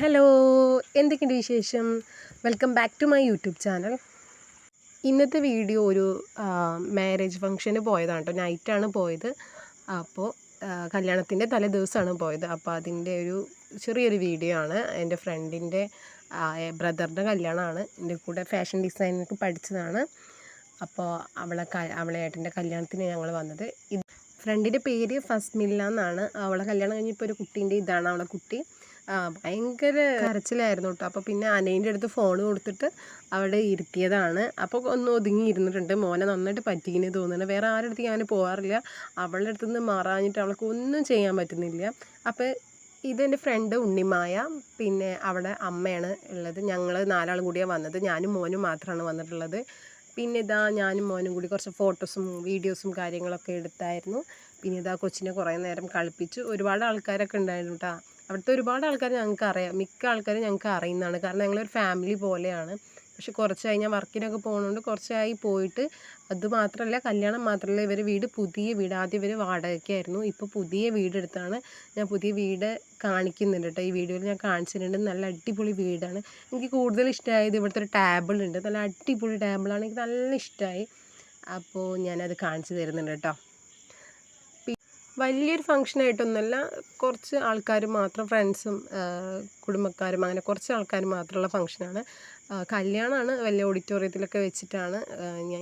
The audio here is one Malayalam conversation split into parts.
ഹലോ എന്തൊക്കെയുണ്ട് വിശേഷം? Welcome back to my YouTube channel ഇന്നത്തെ വീഡിയോ ഒരു മാരേജ് ഫംഗ്ഷന് പോയതാണ് കേട്ടോ നൈറ്റാണ് പോയത്. അപ്പോൾ കല്യാണത്തിന്റെ തലേ ദിവസമാണ് പോയത്. അപ്പോൾ അതിന്റെ ഒരു ചെറിയൊരു വീഡിയോ ആണ്. എന്റെ ഫ്രണ്ടിന്റെ ബ്രദറിന്റെ കല്യാണമാണ് എന്റെ കൂടെ ഫാഷൻ ഡിസൈനൊക്കെ പഠിച്ചതാണ്. അപ്പോൾ അവളെ അവളെ ഏട്ടന്റെ കല്യാണത്തിന് ഞങ്ങൾ വന്നത്. ഇത് ഫ്രണ്ടിന്റെ പേര് ഫസ്മില്ല എന്നാണ്. അവളെ കല്യാണം കഴിഞ്ഞപ്പോൾ ഒരു കുട്ടീന്റെ ഇതാണ് അവളെ കുട്ടി. ഭയങ്കര കരച്ചിലായിരുന്നു കേട്ടോ അപ്പോൾ പിന്നെ അനേന്റെ അടുത്ത് ഫോൺ കൊടുത്തിട്ട് അവിടെ ഇരുത്തിയതാണ്. അപ്പോൾ ഒന്ന് ഒതുങ്ങി ഇരുന്നിട്ടുണ്ട്. മോനെ നന്നായിട്ട് പറ്റിക്കിന് തോന്നുന്നു. വേറെ ആരുടെ അടുത്ത് ഞാൻ പോകാറില്ല അവളുടെ അടുത്ത് നിന്ന് മാറാഞ്ഞിട്ട് അവൾക്ക് ഒന്നും ചെയ്യാൻ പറ്റുന്നില്ല. അപ്പോൾ ഇതെന്റെ ഫ്രണ്ട് ഉണ്ണിമായ പിന്നെ അവിടെ അമ്മയാണ് ഉള്ളത്. ഞങ്ങൾ നാലാളും കൂടിയാണ് വന്നത്. ഞാനും മോനും മാത്രമാണ് വന്നിട്ടുള്ളത്. പിന്നെ ഇതാ ഞാനും മോനും കൂടി കുറച്ച് ഫോട്ടോസും വീഡിയോസും കാര്യങ്ങളൊക്കെ എടുത്തായിരുന്നു. പിന്നെ ഇതാ കൊച്ചിനെ കുറേ നേരം കളിപ്പിച്ചു. ഒരുപാട് ആൾക്കാരൊക്കെ ഉണ്ടായിരുന്നു കേട്ടോ അവിടുത്തെ ഒരുപാട് ആൾക്കാർ ഞങ്ങൾക്ക് അറിയാം. മിക്ക ആൾക്കാരും ഞങ്ങൾക്ക് അറിയുന്നതാണ്. കാരണം ഞങ്ങളൊരു ഫാമിലി പോലെയാണ്. പക്ഷെ കുറച്ചായി ഞാൻ വർക്കിനൊക്കെ പോകുന്നതുകൊണ്ട് കുറച്ചായി പോയിട്ട് അത് മാത്രമല്ല കല്യാണം മാത്രമല്ല ഇവർ വീട് പുതിയ വീട്. ആദ്യം ഇവർ വാടകയ്ക്കായിരുന്നു ഇപ്പോൾ പുതിയ വീടെടുത്താണ് ഞാൻ പുതിയ വീട് കാണിക്കുന്നുണ്ട് കേട്ടോ ഈ വീഡിയോയിൽ ഞാൻ കാണിച്ചിട്ടുണ്ട്. നല്ല അടിപൊളി വീടാണ്. എനിക്ക് കൂടുതൽ ഇഷ്ടമായത് ഇവിടുത്തെ ഒരു ടേബിൾ ഉണ്ട്. നല്ല അടിപൊളി ടേബിളാണ് എനിക്ക് നല്ല ഇഷ്ടമായി അപ്പോൾ ഞാനത് കാണിച്ചു തരുന്നുണ്ട് കേട്ടോ വലിയൊരു ഫങ്ഷനായിട്ടൊന്നുമല്ല കുറച്ച് ആൾക്കാർ മാത്രം ഫ്രണ്ട്സും കുടുംബക്കാരും അങ്ങനെ കുറച്ച് ആൾക്കാർ മാത്രമുള്ള ഫങ്ഷനാണ് കല്യാണമാണ് വലിയ ഓഡിറ്റോറിയത്തിലൊക്കെ വെച്ചിട്ടാണ്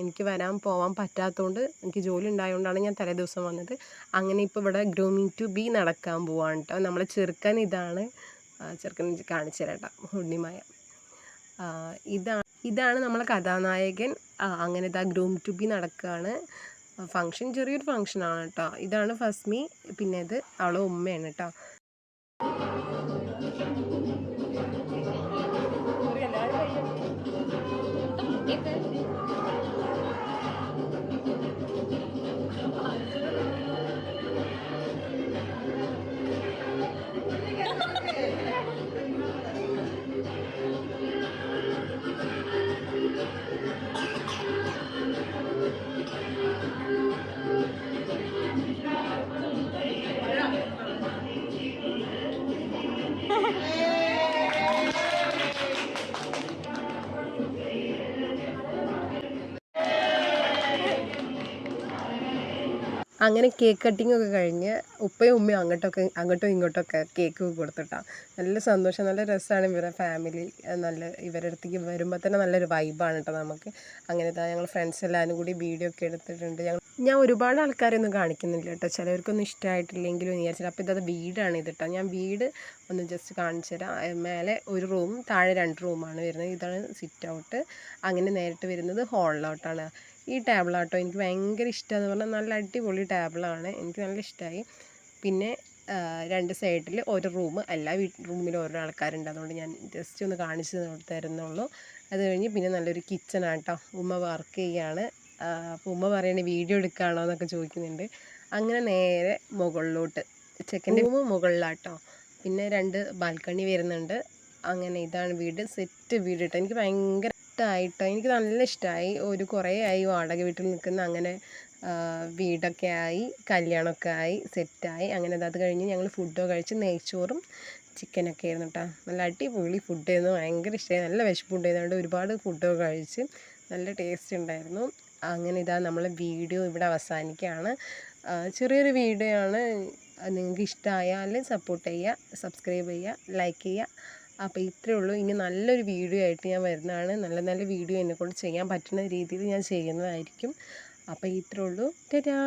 എനിക്ക് വരാൻ പോകാൻ പറ്റാത്തതുകൊണ്ട് എനിക്ക് ജോലി ഉണ്ടായതുകൊണ്ടാണ് ഞാൻ തലേ ദിവസം വന്നത്. അങ്ങനെ ഇപ്പോൾ ഇവിടെ ഗ്രൂമിങ് ടു ബി നടക്കാൻ പോവാണ് കേട്ടോ നമ്മളെ ചെറുക്കൻ ഇതാണ്. ചെറുക്കൻ കാണിച്ചു തരാം ഉണ്ണിമായ ഇതാണ് ഇതാണ് നമ്മളെ കഥാനായകൻ. അങ്ങനെ ഇതാ ഗ്രൂം ടു ബി നടക്കുകയാണ് ഫങ്ഷൻ ചെറിയൊരു ഫങ്ഷനാണ് കേട്ടോ. ഇതാണ് ഫസ്മി പിന്നെ ഇത് അവളെ ഉമ്മയാണ് കേട്ടോ. അങ്ങനെ കേക്ക് കട്ടിംഗ് ഒക്കെ കഴിഞ്ഞ് ഉപ്പയും ഉമ്മയും അങ്ങോട്ടൊക്കെ അങ്ങോട്ടും ഇങ്ങോട്ടൊക്കെ കേക്ക് കൊടുത്തിട്ടാ. നല്ല സന്തോഷം നല്ല രസമാണ് ഇവരുടെ ഫാമിലി നല്ല ഇവരുടെ അടുത്തേക്ക് വരുമ്പോൾ തന്നെ നല്ലൊരു വൈബാണ് കേട്ടോ നമുക്ക്. അങ്ങനെ ഞങ്ങൾ ഫ്രണ്ട്സ് എല്ലാവരും കൂടി വീഡിയോ ഒക്കെ എടുത്തിട്ടുണ്ട്. ഞങ്ങൾ ഞാൻ ഒരുപാട് ആൾക്കാരൊന്നും കാണിക്കുന്നില്ല കേട്ടോ. ചിലവർക്കൊന്നും ഇഷ്ടമായിട്ടില്ലെങ്കിലും വിചാരിച്ചില്ല അപ്പോൾ ഇതത് വീടാണ് ഇത് കേട്ടോ ഞാൻ വീട് ഒന്ന് ജസ്റ്റ് കാണിച്ചു തരാം. മേലെ ഒരു റൂം താഴെ രണ്ട് റൂമാണ് വരുന്നത്. ഇതാണ് സിറ്റ് ഔട്ട് അങ്ങനെ നേരിട്ട് വരുന്നത് ഹോളിലോട്ടാണ് ഈ ടേബിളാട്ടോ എനിക്ക് ഭയങ്കര ഇഷ്ടമെന്ന് പറഞ്ഞാൽ നല്ല അടിപൊളി ടേബിളാണ് എനിക്ക് നല്ല ഇഷ്ടമായി പിന്നെ രണ്ട് സൈഡിൽ ഒരു റൂം എല്ലാ വീട്ട് റൂമിലും ഓരോ ആൾക്കാരുണ്ട്. അതുകൊണ്ട് ഞാൻ ജസ്റ്റ് ഒന്ന് കാണിച്ചു തരുന്നുള്ളൂ. അത് കഴിഞ്ഞ് പിന്നെ നല്ലൊരു കിച്ചണാട്ടോ ഉമ്മ വർക്ക് ചെയ്യാണ്. അപ്പോൾ ഉമ്മ പറയണേ വീഡിയോ എടുക്കുകയാണോ എന്നൊക്കെ ചോദിക്കുന്നുണ്ട്. അങ്ങനെ നേരെ മുകളിലോട്ട്. ചെക്കന്റെ റൂം മുകളിലാട്ടോ. പിന്നെ രണ്ട് ബാൽക്കണി വരുന്നുണ്ട്. അങ്ങനെ ഇതാണ് വീട്. സെറ്റ് വീട് കേട്ടോ എനിക്ക് ഭയങ്കര ഇഷ്ടമായിട്ടോ എനിക്ക് നല്ല ഇഷ്ടമായി ഒരു കുറേ ആയി വാടക വീട്ടിൽ നിൽക്കുന്ന അങ്ങനെ വീടൊക്കെ ആയി കല്യാണമൊക്കെ ആയി സെറ്റായി അങ്ങനെ അത് കഴിഞ്ഞ് ഞങ്ങൾ ഫുഡൊക്കെ കഴിച്ച് നെയ്ച്ചോറും ചിക്കനൊക്കെ ആയിരുന്നു കേട്ടോ നല്ല അടിപൊളി ഫുഡ് ആയിരുന്നു. ഭയങ്കര ഇഷ്ടമായി നല്ല വിശപ്പുണ്ടായതുകൊണ്ട് ഒരുപാട് ഫുഡൊക്കെ കഴിച്ച് നല്ല ടേസ്റ്റ് ഉണ്ടായിരുന്നു. അങ്ങനെ ഇതാ നമ്മൾ വീഡിയോ ഇവിടെ അവസാനിക്കുകയാണ്. ചെറിയൊരു വീഡിയോ ആണ്. നിങ്ങൾക്ക് ഇഷ്ടമായാൽ സപ്പോർട്ട് ചെയ്യുക സബ്സ്ക്രൈബ് ചെയ്യുക ലൈക്ക് ചെയ്യുക. അപ്പോൾ ഇത്രയേ ഉള്ളൂ. ഇനി നല്ലൊരു വീഡിയോ ആയിട്ട് ഞാൻ വരുന്നതാണ്. നല്ല നല്ല വീഡിയോ എന്നെക്കൊണ്ട് ചെയ്യാൻ പറ്റുന്ന രീതിയിൽ ഞാൻ ചെയ്യുന്നതായിരിക്കും. അപ്പോൾ ഇത്രയേ ഉള്ളൂ. ടാറ്റാ!